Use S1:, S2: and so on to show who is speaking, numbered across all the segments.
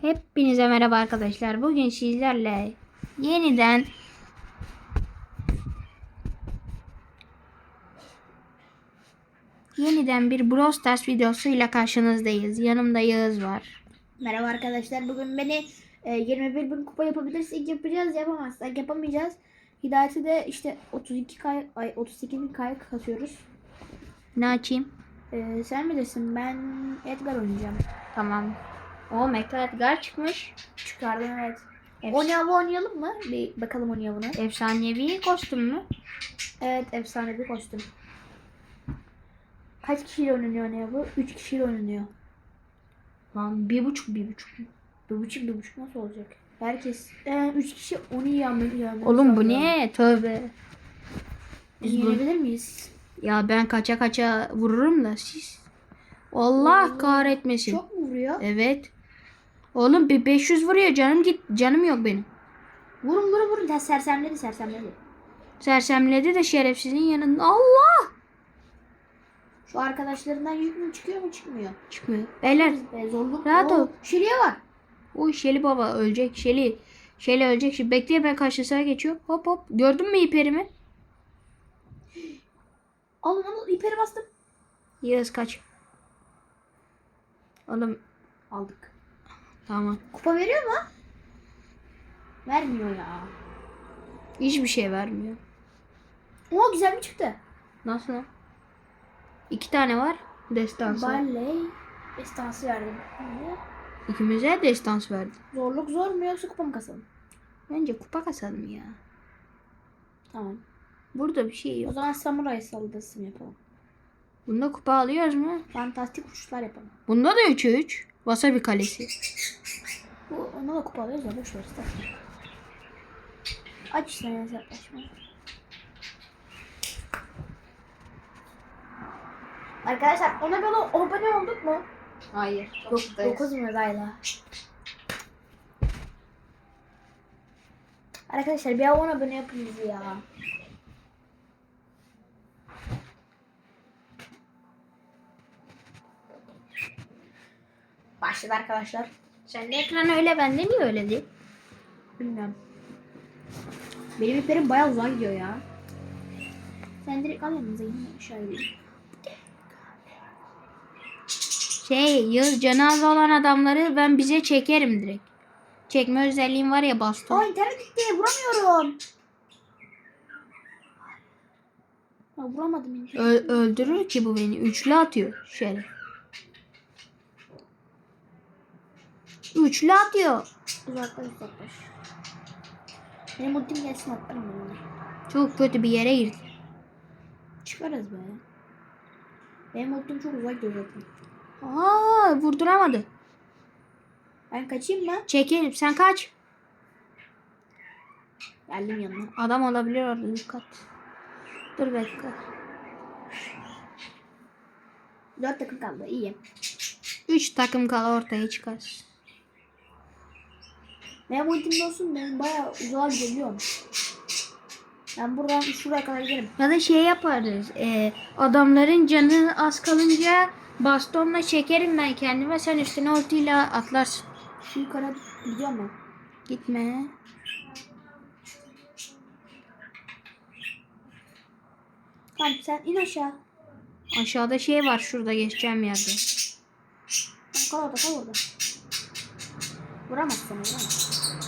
S1: Hepinize merhaba arkadaşlar. Bugün sizlerle yeniden yeniden bir Brawl Stars videosuyla karşınızdayız. Yanımda Yağız var.
S2: Merhaba arkadaşlar. Bugün beni e, 21 bin kupa yapabilirsek yapacağız. Yapamazsak yapamayacağız. Hidayet'i de işte 32 kay, ay 38 bin kay katıyoruz.
S1: Ne açayım?
S2: E, sen bilirsin. Ben Edgar oynayacağım.
S1: Tamam. O Mecha Edgar çıkmış.
S2: Çıkardım evet.
S1: Efs-
S2: Onyav'ı oynayalım mı? Bir bakalım Onyav'ına.
S1: efsanevi kostüm mü?
S2: Evet efsane bir kostüm. Kaç kişiyle oynanıyor Onyav'ı? 3 kişiyle oynanıyor.
S1: Lan bir buçuk bir buçuk.
S2: Bir buçuk bir buçuk nasıl olacak? Herkes 3 kişi onu yanmıyor.
S1: Oğlum bu ne? Tövbe. Biz bu-
S2: Yenebilir miyiz?
S1: Ya ben kaça kaça vururum da siz. Allah kahretmesin.
S2: Çok mu vuruyor?
S1: Evet. Oğlum bir 500 vuruyor canım git. Canım yok benim.
S2: Vurun vurun vurun. Ya sersemledi sersemledi.
S1: Sersemledi de şerefsizin yanında. Allah!
S2: Şu arkadaşlarından yük mü çıkıyor mu çıkmıyor?
S1: Çıkmıyor. Beyler.
S2: Be, zorluk.
S1: Rahat ol.
S2: Şiliye var.
S1: Uy Şeli baba ölecek. Şeli. Şeli ölecek. Şimdi bekle ben karşısına geçiyor. Hop hop. Gördün mü iperimi?
S2: Alın alın iperi bastım.
S1: Yağız kaç. Oğlum
S2: Aldık.
S1: Tamam.
S2: Kupa veriyor mu? Vermiyor ya.
S1: Hiçbir şey vermiyor.
S2: Oo güzel mi çıktı?
S1: Nasıl? İki tane var. Destansı.
S2: Barley. Estansı verdim.
S1: İkimize destans verdi.
S2: Zorluk zor mu yoksa kupa mı kasalım?
S1: Bence kupa kasalım ya.
S2: Tamam.
S1: Burada bir şey
S2: O
S1: yok.
S2: zaman samuray saldırısı mı yapalım?
S1: Bunda kupa alıyoruz mu?
S2: Fantastik uçuşlar yapalım.
S1: Bunda da 3'e 3. Wasabi kalesi.
S2: Bu ona da kupa alıyoruz da boş ver istersen. Aç işte hesaplaşma. Arkadaşlar ona böyle abone olduk mu?
S1: Hayır.
S2: 9 lirayla. Arkadaşlar bir abone abone yapın bizi ya. Başladı arkadaşlar.
S1: Sen de ekran öyle bende niye öyle değil?
S2: Bilmiyorum. Benim iplerim bayağı uzağa gidiyor ya. Sen direkt al yanınıza yine gidelim.
S1: Şey yıl canı az olan adamları ben bize çekerim direkt. Çekme özelliğim var ya baston.
S2: Aa internet gitti vuramıyorum. Ya vuramadım internet.
S1: Ö- öldürür ki bu beni. Üçlü atıyor. Şeref. Üçlü atıyor.
S2: Uzaklaş uzaklaş. Benim ultim gelsin atlarım ona.
S1: Çok kötü bir yere girdi.
S2: Çıkarız be. Benim ultim çok uzak gidiyor zaten.
S1: Aa vurduramadı.
S2: Ben kaçayım mı?
S1: Çekelim. Sen kaç.
S2: Geldim yanına.
S1: Adam olabilir orada dikkat. Dur dakika.
S2: Dört takım kaldı. İyi.
S1: Üç takım kala ortaya çıkar.
S2: Benim ultimde olsun ben bayağı uzağa gidebiliyorum. Ben buradan şuraya kadar giderim.
S1: Ya da şey yaparız. e, adamların canı az kalınca bastonla çekerim ben kendime. Sen üstüne ultiyle atlarsın.
S2: Şu yukarı gidiyorum ben.
S1: Gitme.
S2: Tamam sen in aşağı.
S1: Aşağıda şey var şurada geçeceğim yerde.
S2: Tamam, kal orada kal orada. Vuramaz seni vuramaz.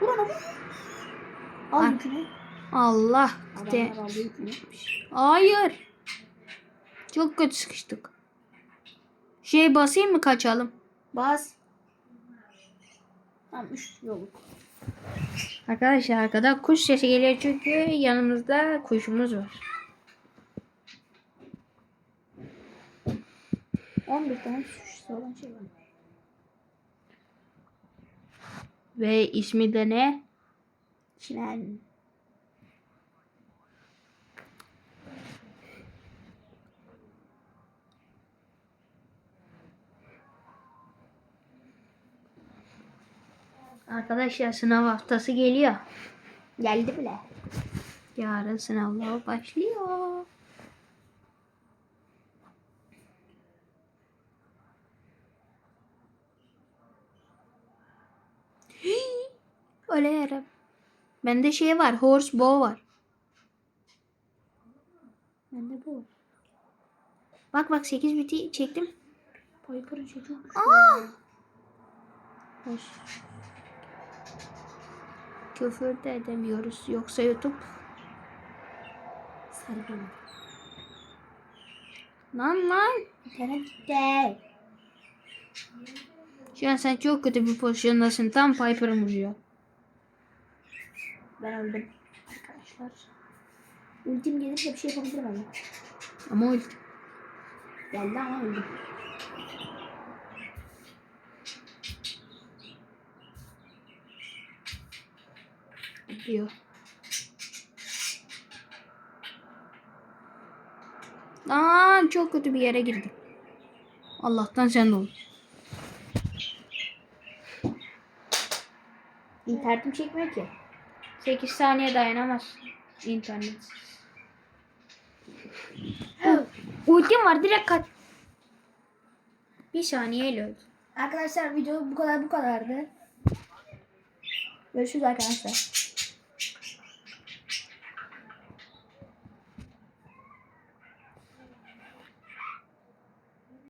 S2: Vur ona vur. Al yükünü.
S1: Allah. De-. Hayır. Çok kötü sıkıştık. Şey basayım mı kaçalım?
S2: Bas. Tamam üç yoluk.
S1: Arkadaşlar arkada kuş sesi geliyor çünkü yanımızda kuşumuz var.
S2: 11 tane suçlusu olan şey var.
S1: Ve ismi de ne?
S2: Çimen.
S1: Arkadaşlar sınav haftası geliyor.
S2: Geldi bile.
S1: Yarın sınavlar başlıyor. Öyle yere. Bende şey var. Horse bow var.
S2: Bende bu.
S1: Bak bak 8 biti çektim.
S2: Piper'ın şey çok güçlü.
S1: Aa! Hoş. Küfür de edemiyoruz. Yoksa YouTube.
S2: Sarı
S1: Lan lan. Şu an sen çok kötü bir pozisyondasın. Tam Piper'ı vuruyor.
S2: Ben öldüm. Arkadaşlar. Ultim gelirse bir şey yapabilirim ama.
S1: Ama ulti.
S2: Geldi ama öldüm.
S1: diyor. Lan çok kötü bir yere girdim. Allah'tan sen de ol.
S2: İnternetim çekmiyor ki.
S1: 8 saniye dayanamaz internet. Ultim var direkt kaç. Bir saniyeyle öldü.
S2: Arkadaşlar video bu kadar bu kadardı. Görüşürüz arkadaşlar.